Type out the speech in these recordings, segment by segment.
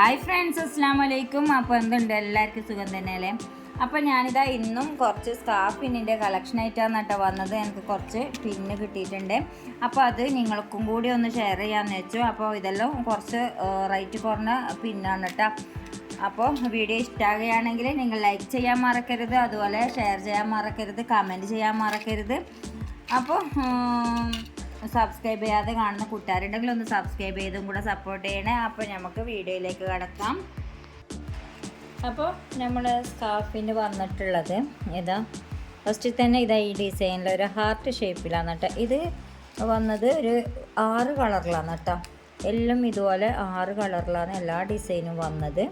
Hi friends അസ്സാം വലൈക്കും അപ്പോൾ എന്തുണ്ട്? എല്ലാവർക്കും സുഖം തന്നെയല്ലേ? അപ്പോൾ ഞാനിതാ ഇന്നും കുറച്ച് സ്കാർഫ് പിന്നിന്റെ കളക്ഷനായിട്ടാണ് കേട്ടോ വന്നത്. എനിക്ക് കുറച്ച് പിന്ന് കിട്ടിയിട്ടുണ്ട്. അപ്പോൾ അത് നിങ്ങൾക്കും കൂടി ഒന്ന് ഷെയർ ചെയ്യാമെന്ന് വെച്ചു. അപ്പോൾ ഇതെല്ലാം കുറച്ച് റേറ്റ് കുറഞ്ഞ പിന്നാണ് കേട്ടോ. അപ്പോൾ വീഡിയോ ഇഷ്ടമാകുകയാണെങ്കിൽ നിങ്ങൾ ലൈക്ക് ചെയ്യാൻ മറക്കരുത്. അതുപോലെ ഷെയർ ചെയ്യാൻ മറക്കരുത്. കമന്റ് ചെയ്യാൻ മറക്കരുത്. അപ്പോൾ സബ്സ്ക്രൈബ് ചെയ്യാതെ കാണുന്ന കൂട്ടുകാരുണ്ടെങ്കിൽ ഒന്ന് സബ്സ്ക്രൈബ് ചെയ്തും കൂടെ സപ്പോർട്ട് ചെയ്യണേ. അപ്പോൾ നമുക്ക് വീഡിയോയിലേക്ക് കടക്കാം. അപ്പോൾ നമ്മൾ സ്കാർഫിന് വന്നിട്ടുള്ളത് ഇതാ. ഫസ്റ്റ് തന്നെ ഇതാ ഈ ഡിസൈനിൽ ഒരു ഹാർട്ട് ഷേപ്പിലാണ് കേട്ടോ ഇത് വന്നത് ഒരു ആറ് കളറിലാണ് കേട്ടോ എല്ലാം ഇതുപോലെ ആറ് കളറിലാണ് എല്ലാ ഡിസൈനും വന്നത്.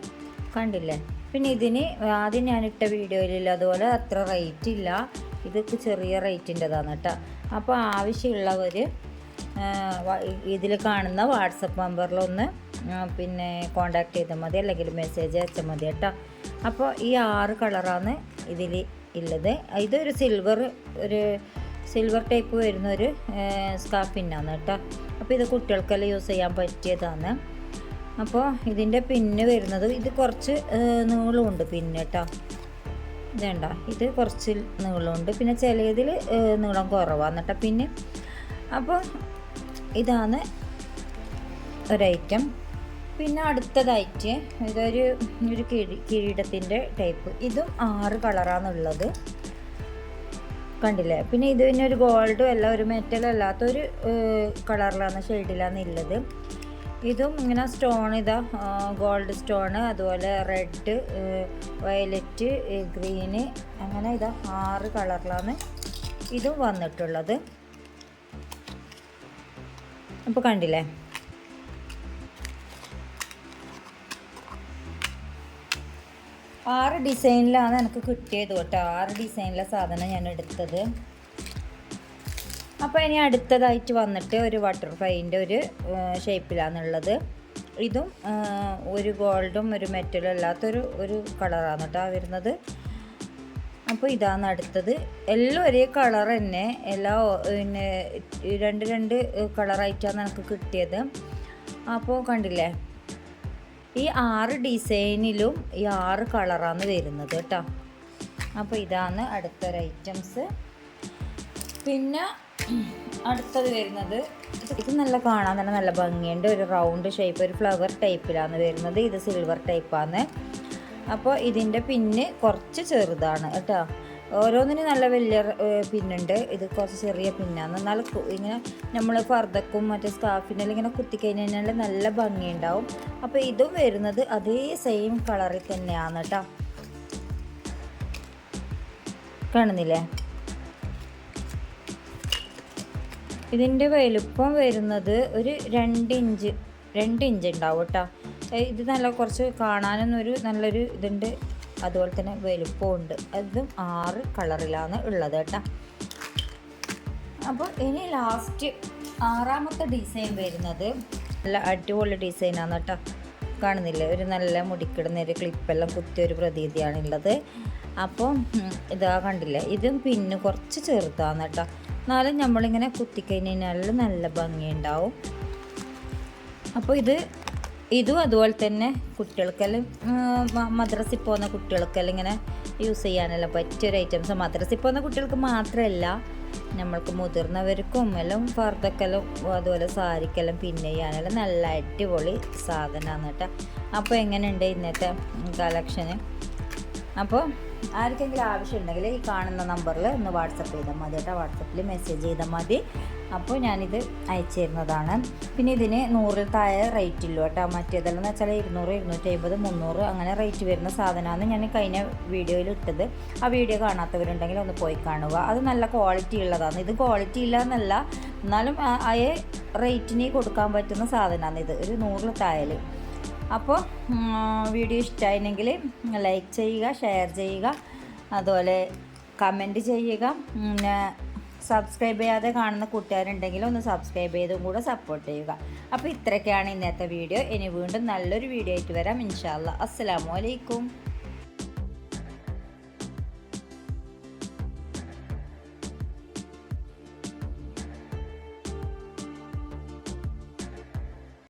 കണ്ടില്ലേ? പിന്നെ ഇതിന് ആദ്യം ഞാനിട്ട വീഡിയോയിലില്ല. അതുപോലെ അത്ര റേറ്റ് ഇല്ല. ഇതൊക്കെ ചെറിയ റേറ്റിന്റെതാണ് കേട്ടോ അപ്പോൾ ആവശ്യമുള്ളവർ ഇതിൽ കാണുന്ന വാട്സപ്പ് നമ്പറിലൊന്ന് പിന്നെ കോണ്ടാക്ട് ചെയ്താൽ മതി അല്ലെങ്കിൽ മെസ്സേജ് അയച്ചാൽ മതി കേട്ടോ. അപ്പോൾ ഈ ആറ് കളറാണ് ഇതിൽ ഉള്ളത് ഇതൊരു സിൽവർ ഒരു സിൽവർ ടൈപ്പ് വരുന്ന ഒരു സ്കാർഫ് പിന്നാണ് കേട്ടോ. അപ്പോൾ ഇത് കുട്ടികൾക്കെല്ലാം യൂസ് ചെയ്യാൻ പറ്റിയതാണ്. അപ്പോൾ ഇതിന്റെ പിന്ന് വരുന്നത് ഇത് കുറച്ച് നീളമുണ്ട് പിന്നെ കേട്ടോ. ഇതേണ്ട ഇത് കുറച്ച് നീളമുണ്ട്. പിന്നെ ചിലതിൽ നീളം കുറവാണ് കേട്ടോ. പിന്നെ അപ്പോൾ ഇതാണ് ഒരൈറ്റം. പിന്നെ അടുത്തതായിട്ട് ഇതൊരു ഒരു കിഴി കിരീടത്തിന്റെ ടൈപ്പ്. ഇതും ആറ് കളറാണുള്ളത്. കണ്ടില്ലേ? പിന്നെ ഇത് പിന്നെ ഒരു ഗോൾഡും അല്ല ഒരു മെറ്റലും അല്ലാത്തൊരു കളറിലാണ് ഷെയ്ഡിലാണ് ഉള്ളത് ഇതും ഇങ്ങനെ സ്റ്റോൺ ഇതാ ഗോൾഡ് സ്റ്റോണ് അതുപോലെ റെഡ് വയലറ്റ് ഗ്രീന് അങ്ങനെ ഇതാ ആറ് കളറിലാണ് ഇതും വന്നിട്ടുള്ളത്. അപ്പോൾ കണ്ടില്ലേ? ആറ് ഡിസൈനിലാണ് എനിക്ക് കിട്ടിയത് കേട്ടോ. ആറ് ഡിസൈനിലെ സാധനം ഞാൻ എടുത്തത്. അപ്പോൾ ഇനി അടുത്തതായിട്ട് വന്നിട്ട് ഒരു ബട്ടർഫ്ലൈന്റെ ഒരു ഷേപ്പിലാണുള്ളത് ഇതും ഒരു ഗോൾഡും ഒരു മെറ്റലും അല്ലാത്തൊരു ഒരു കളറാണ് കേട്ടോ വരുന്നത്. അപ്പോൾ ഇതാണ് അടുത്തത് എല്ലാം ഒരേ കളർ തന്നെ. എല്ലാ പിന്നെ രണ്ട് രണ്ട് കളറായിട്ടാണ് എനിക്ക് കിട്ടിയത്. അപ്പോൾ കണ്ടില്ലേ? ഈ ആറ് ഡിസൈനിലും ഈ ആറ് കളറാണ് വരുന്നത് കേട്ടോ. അപ്പോൾ ഇതാണ് അടുത്തൊരു ഐറ്റംസ് പിന്നെ അടുത്തത് വരുന്നത് ഇത് നല്ല കാണാൻ തന്നെ നല്ല ഭംഗിയുണ്ട്. ഒരു റൗണ്ട് ഷേപ്പ് ഒരു ഫ്ലവർ ടൈപ്പിലാണ് വരുന്നത്. ഇത് സിൽവർ ടൈപ്പാണ് അപ്പോൾ ഇതിന്റെ പിന്ന് കുറച്ച് ചെറുതാണ് കേട്ടോ. ഓരോന്നിനും നല്ല വലിയ പിന്നുണ്ട്. ഇത് കുറച്ച് ചെറിയ പിന്നാണ്. എന്നാൽ ഇങ്ങനെ നമ്മൾ ഫർദക്കും മറ്റേ സ്കാർഫിനെല്ലാം ഇങ്ങനെ കുത്തിക്കഴിഞ്ഞാൽ നല്ല ഭംഗിയുണ്ടാവും. അപ്പോൾ ഇതും വരുന്നത് അതേ സെയിം കളറിൽ തന്നെയാണ് കേട്ടോ. കാണുന്നില്ലേ? ഇതിന്റെ വലുപ്പം വരുന്നത് ഒരു രണ്ട് ഇഞ്ച് രണ്ട് ഇഞ്ച് ഉണ്ടാവും കേട്ടോ. ഇത് നല്ല കുറച്ച് കാണാനൊന്നും ഒരു നല്ലൊരു ഇതുണ്ട്. അതുപോലെ തന്നെ വലുപ്പമുണ്ട്. അതും ആറ് കളറിലാണ് ഉള്ളത് കേട്ടോ. അപ്പോൾ ഇനി ലാസ്റ്റ് ആറാമത്തെ ഡിസൈൻ വരുന്നത് നല്ല അടിപൊളി ഡിസൈനാണ് കേട്ടോ. കാണുന്നില്ലേ? ഒരു നല്ല മുടിക്കിടുന്ന ഒരു ക്ലിപ്പെല്ലാം കുത്തിയ ഒരു പ്രതീതിയാണുള്ളത്. അപ്പോൾ ഇതാ കണ്ടില്ലേ? ഇതും പിന്നെ കുറച്ച് ചെറുതാണ് കേട്ടോ. എന്നാലും നമ്മളിങ്ങനെ കഴിഞ്ഞാൽ നല്ല ഭംഗിയുണ്ടാവും. അപ്പോൾ ഇത് ഇതും അതുപോലെ തന്നെ കുട്ടികൾക്കെല്ലാം മദ്രസിൽ പോകുന്ന കുട്ടികൾക്കെല്ലാം ഇങ്ങനെ യൂസ് ചെയ്യാനെല്ലാം പറ്റിയൊരു ഐറ്റംസ് മദ്രസിൽ പോകുന്ന കുട്ടികൾക്ക് മാത്രമല്ല നമ്മൾക്ക് മുതിർന്നവർക്കും എല്ലാം ഫർദക്കെല്ലാം അതുപോലെ സാരിക്കെല്ലാം പിന്നെ ചെയ്യാനെല്ലാം നല്ല അടിപൊളി സാധനമാണ് കേട്ടോ. അപ്പോൾ എങ്ങനെയുണ്ട് ഇന്നത്തെ കളക്ഷന് അപ്പോൾ ആർക്കെങ്കിലും ആവശ്യമുണ്ടെങ്കിൽ ഈ കാണുന്ന നമ്പറിൽ ഒന്ന് വാട്സപ്പ് ചെയ്താൽ മതി കേട്ടോ. വാട്സപ്പിൽ മെസ്സേജ് ചെയ്താൽ മതി. അപ്പോൾ ഞാനിത് അയച്ചു തരുന്നതാണ് പിന്നെ ഇതിന് നൂറിൽ താഴെ റേറ്റ് ഇല്ല കേട്ടോ. മറ്റേതെല്ലാം എന്ന് വെച്ചാൽ ഇരുന്നൂറ് ഇരുന്നൂറ്റി അമ്പത് മുന്നൂറ് അങ്ങനെ റേറ്റ് വരുന്ന സാധനമാണ് ഞാൻ കഴിഞ്ഞ വീഡിയോയിൽ ഇട്ടത്. ആ വീഡിയോ കാണാത്തവരുണ്ടെങ്കിൽ ഒന്ന് പോയി കാണുക. അത് നല്ല ക്വാളിറ്റി ഉള്ളതാണ്. ഇത് ക്വാളിറ്റി ഇല്ല എന്നല്ല എന്നാലും ആ റേറ്റിന് കൊടുക്കാൻ പറ്റുന്ന സാധനമാണ് ഇത്. ഒരു നൂറിൽ താഴെ. അപ്പോൾ വീഡിയോ ഇഷ്ടമായിരുന്നെങ്കിൽ ലൈക്ക് ചെയ്യുക ഷെയർ ചെയ്യുക അതുപോലെ കമന്റ് ചെയ്യുക. പിന്നെ സബ്സ്ക്രൈബ് ചെയ്യാതെ കാണുന്ന കൂട്ടുകാരുണ്ടെങ്കിൽ ഒന്ന് സബ്സ്ക്രൈബ് ചെയ്തും കൂടെ സപ്പോർട്ട് ചെയ്യുക. അപ്പോൾ ഇത്രയൊക്കെയാണ് ഇന്നത്തെ വീഡിയോ. ഇനി വീണ്ടും നല്ലൊരു വീഡിയോ ആയിട്ട് വരാം. ഇൻഷാല്ല അസ്സാം വലൈക്കും